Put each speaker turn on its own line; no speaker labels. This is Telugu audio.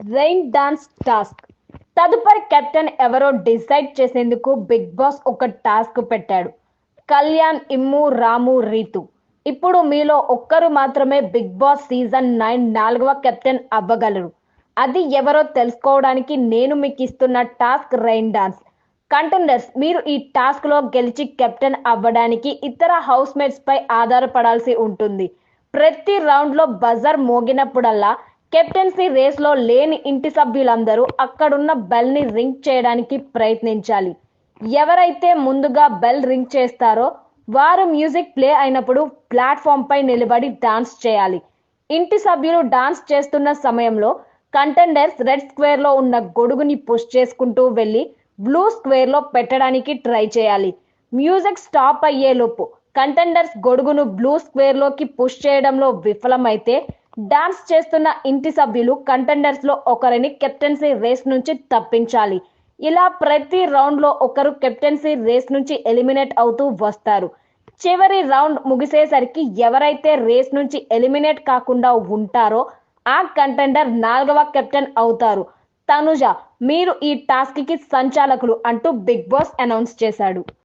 Rain dance task. తదుపరి కెప్టెన్ ఎవరో డిసైడ్ చేసేందుకు బిగ్ బాస్ ఒక టాస్క్ పెట్టాడు. కళ్యాణ్ ఇమ్ము రాము రీతు. ఇప్పుడు మీలో ఒక్కరు మాత్రమే బిగ్ బాస్ సీజన్ నైన్ నాలుగవ కెప్టెన్ అవ్వగలరు. అది ఎవరో తెలుసుకోవడానికి నేను మీకు ఇస్తున్న టాస్క్ రైన్ డాన్స్. కంటెండర్స్ మీరు ఈ టాస్క్లో గెలిచి కెప్టెన్ అవ్వడానికి ఇతర హౌస్ మేట్స్ పై ఆధారపడాల్సి ఉంటుంది. ప్రతి రౌండ్లో బజర్ మోగినప్పుడల్లా కెప్టెన్సీ రేస్లో లేని ఇంటి సభ్యులందరూ అక్కడున్న బెల్ని రింగ్ చేయడానికి ప్రయత్నించాలి. ఎవరైతే ముందుగా బెల్ రింగ్ చేస్తారో వారు మ్యూజిక్ ప్లే అయినప్పుడు ప్లాట్ఫామ్ పై నిలబడి డాన్స్ చేయాలి. ఇంటి సభ్యులు డాన్స్ చేస్తున్న సమయంలో కంటెండర్స్ రెడ్ స్క్వేర్లో ఉన్న గొడుగుని పుష్ చేసుకుంటూ వెళ్ళి బ్లూ స్క్వేర్లో పెట్టడానికి ట్రై చేయాలి. మ్యూజిక్ స్టాప్ అయ్యేలోపు కంటెండర్స్ గొడుగును బ్లూ స్క్వేర్లోకి పుష్ చేయడంలో విఫలమైతే డాన్స్ చేస్తున్న ఇంటి సభ్యులు కంటెండర్స్లో ఒకరిని కెప్టెన్సీ రేస్ నుంచి తప్పించాలి. ఇలా ప్రతి రౌండ్లో ఒకరు కెప్టెన్సీ రేస్ నుంచి ఎలిమినేట్ అవుతూ వస్తారు. చివరి రౌండ్ ముగిసేసరికి ఎవరైతే రేస్ నుంచి ఎలిమినేట్ కాకుండా ఉంటారో ఆ కంటెండర్ నాలుగవ కెప్టెన్ అవుతారు. తనుజ మీరు ఈ టాస్క్కి సంచాలకులు అంటూ బిగ్ బాస్ అనౌన్స్ చేశాడు.